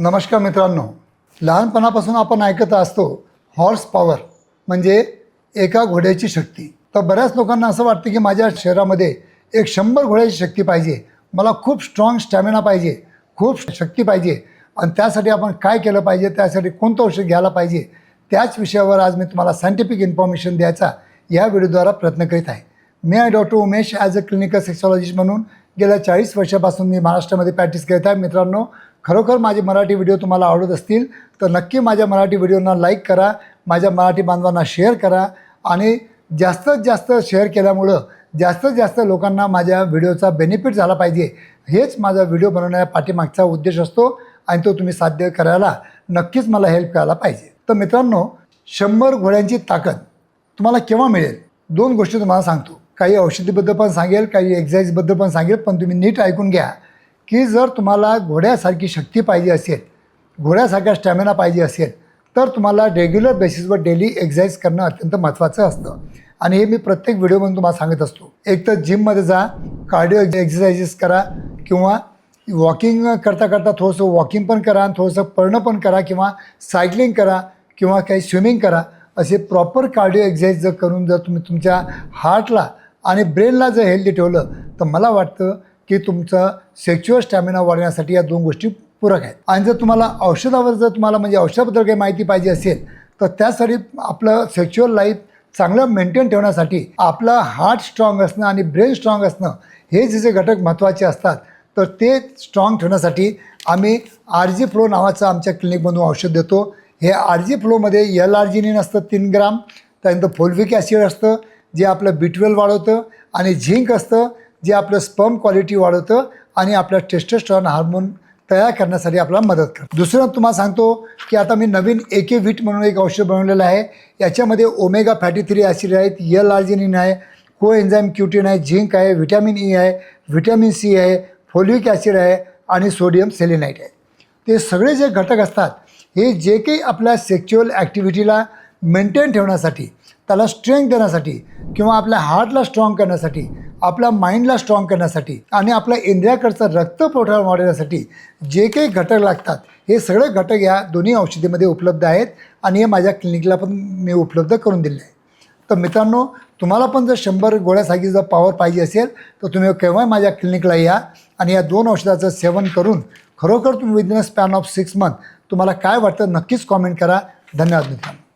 नमस्कार मित्रांनो. लहानपणापासून आपण ऐकत असतो हॉर्स पॉवर म्हणजे एका घोड्याची शक्ती. तर बऱ्याच लोकांना असं वाटतं की माझ्या शहरामध्ये एक शंभर घोड्याची शक्ती पाहिजे. मला खूप स्ट्रॉंग स्टॅमिना पाहिजे खूप शक्ती पाहिजे. आणि त्यासाठी आपण काय केलं पाहिजे त्यासाठी कोणतं औषध घ्यायला पाहिजे त्याच विषयावर आज मी तुम्हाला सायंटिफिक इन्फॉर्मेशन द्यायचा या व्हिडिओद्वारा प्रयत्न करीत आहे. मी आहे doctor Umesh as a clinical sexologist म्हणून गेल्या चाळीस वर्षापासून मी महाराष्ट्रामध्ये प्रॅक्टिस करत आहे. मित्रांनो खरोखर माझे मराठी व्हिडिओ तुम्हाला आवडत असतील तर नक्की माझ्या मराठी व्हिडिओना लाईक करा माझ्या मराठी बांधवांना शेअर करा आणि जास्तीत जास्त शेअर केल्यामुळं जास्तीत जास्त लोकांना माझ्या व्हिडिओचा बेनिफिट झाला पाहिजे. हेच माझा व्हिडिओ बनवण्या पाठीमागचा उद्देश असतो आणि तो तुम्ही साध्य करायला नक्कीच मला हेल्प करायला पाहिजे. तर मित्रांनो शंभर घोड्यांची ताकद तुम्हाला केव्हा मिळेल? दोन गोष्टी तुम्हाला सांगतो. काही औषधीबद्दल पण सांगेल काही एक्झरसाईजबद्दल पण सांगेल पण तुम्ही नीट ऐकून घ्या. की जर तुम्हाला घोड्यासारखी शक्ती पाहिजे असेल घोड्यासारखा स्टॅमिना पाहिजे असेल तर तुम्हाला रेग्युलर बेसिसवर डेली एक्झरसाईज करणं अत्यंत महत्त्वाचं असतं. आणि हे मी प्रत्येक व्हिडिओमधून तुम्हाला सांगत असतो. एक तर जिममध्ये जा कार्डिओ एक्झरसाइजेस करा किंवा वॉकिंग करता करता थोडंसं वॉकिंग पण करा आणि थोडंसं पळणं पण करा किंवा सायकलिंग करा किंवा काही स्विमिंग करा. असे प्रॉपर कार्डिओ एक्झरसाईज जर करून जर तुम्ही तुमच्या हार्टला आणि ब्रेनला जर हेल्दी ठेवलं तर मला वाटतं की तुमचं सेक्च्युअल स्टॅमिना वाढवण्यासाठी या दोन गोष्टी पूरक आहेत. आणि जर तुम्हाला औषधावर जर तुम्हाला म्हणजे औषधाबद्दल काही माहिती पाहिजे असेल तर त्यासाठी आपलं सेक्च्युअल लाईफ चांगलं मेंटेन ठेवण्यासाठी आपलं हार्ट स्ट्रॉंग असणं आणि ब्रेन स्ट्रॉंग असणं हे जे जे घटक महत्त्वाचे असतात तर ते स्ट्रॉंग ठेवण्यासाठी आम्ही आर जी फ्लो नावाचं आमच्या क्लिनिकमधून औषध देतो. हे आर जी फ्लोमध्ये एल आर्जिनिन असतं तीन ग्राम त्यानंतर फोल्विक ॲसिड असतं जे आपलं बी ट्वेल वाढवतं आणि झिंक असतं जे आपलं स्पर्म क्वालिटी वाढवतं आणि आपल्या टेस्टोस्टेरॉन हार्मोन तयार करण्यासाठी आपल्याला मदत करतं. दुसरं तुम्हाला सांगतो की आता मी नवीन एके व्हीट म्हणून एक औषध बनवलेलं आहे. याच्यामध्ये ओमेगा फॅटी थ्री ॲसिड आहेत यल आर्जिनिन आहे को एन्झाईम क्युटिन आहे झिंक आहे व्हिटॅमिन ई e आहे व्हिटॅमिन सी आहे फोलिक ॲसिड आहे आणि सोडियम सेलिनाईट आहे. ते सगळे जे घटक असतात हे जे काही आपल्या सेक्च्युअल ॲक्टिव्हिटीला मेंटेन ठेवण्यासाठी त्याला स्ट्रेंथ देण्यासाठी किंवा आपल्या हार्टला स्ट्रॉंग करण्यासाठी आपल्या माइंडला स्ट्रॉंग करण्यासाठी आणि आपल्या इंद्रियाकडचं रक्तपुरवठा वाढवण्यासाठी जे काही घटक लागतात हे सगळे घटक या दोन्ही औषधीमध्ये उपलब्ध आहेत आणि हे माझ्या क्लिनिकला पण मी उपलब्ध करून दिले आहे. तर मित्रांनो तुम्हाला पण जर शंभर गोळ्यासाठी जर पॉवर पाहिजे असेल तर तुम्ही केव्हा माझ्या क्लिनिकला या आणि या दोन औषधाचं सेवन करून खरोखर तुम्ही within span of six month तुम्हाला काय वाटतं नक्कीच कॉमेंट करा. धन्यवाद मित्रांनो.